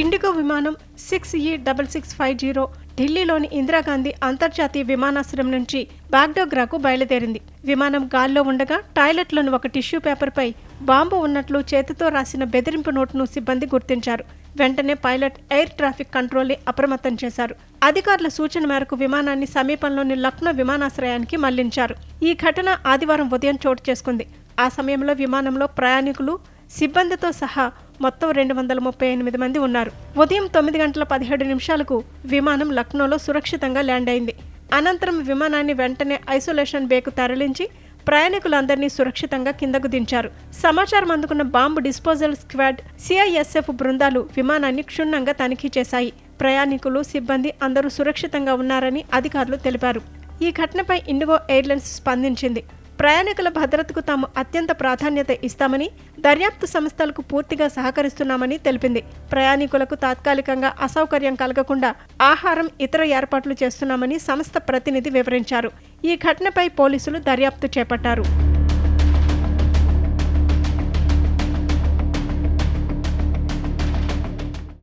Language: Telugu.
ఇండిగో విమానం సిక్స్ ఈ డబల్ సిక్స్ ఫైవ్ జీరో ఢిల్లీలోని ఇందిరాగాంధీ అంతర్జాతీయ విమానాశ్రయం నుంచి బాగ్డోగ్రాకు బయలుదేరింది. విమానం గాల్లో ఉండగా టాయిలెట్లోని ఒక టిష్యూ పేపర్పై బాంబు ఉన్నట్లు చేతితో రాసిన బెదిరింపు నోటును సిబ్బంది గుర్తించారు. వెంటనే పైలట్ ఎయిర్ ట్రాఫిక్ కంట్రోల్ని అప్రమత్తం చేశారు. అధికారుల సూచన మేరకు విమానాన్ని సమీపంలోని లక్నో విమానాశ్రయానికి మళ్ళించారు. ఈ ఘటన ఆదివారం ఉదయం చోటు చేసుకుంది. ఆ సమయంలో విమానంలో ప్రయాణికులు సిబ్బందితో సహా మొత్తం రెండు వందల ముప్పై ఎనిమిది మంది ఉన్నారు. ఉదయం తొమ్మిది గంటల పదిహేడు నిమిషాలకు విమానం లక్నోలో సురక్షితంగా ల్యాండ్ అయింది. అనంతరం విమానాన్ని వెంటనే ఐసోలేషన్ బేకు తరలించి ప్రయాణికులందరినీ సురక్షితంగా కిందకు దించారు. సమాచారం అందుకున్న బాంబు డిస్పోజల్ స్క్వాడ్ సిఐఎస్ఎఫ్ బృందాలు విమానాన్ని క్షుణ్ణంగా తనిఖీ చేశాయి. ప్రయాణికులు సిబ్బంది అందరూ సురక్షితంగా ఉన్నారని అధికారులు తెలిపారు. ఈ ఘటనపై ఇండిగో ఎయిర్లైన్స్ స్పందించింది. ప్రయాణికుల భద్రతకు తాము అత్యంత ప్రాధాన్యత ఇస్తామని దర్యాప్తు సంస్థలకు పూర్తిగా సహకరిస్తున్నామని తెలిపింది. ప్రయాణికులకు తాత్కాలికంగా అసౌకర్యం కలగకుండా ఆహారం ఇతర ఏర్పాట్లు చేస్తున్నామని సంస్థ ప్రతినిధి వివరించారు. ఈ ఘటనపై పోలీసులు దర్యాప్తు చేపట్టారు.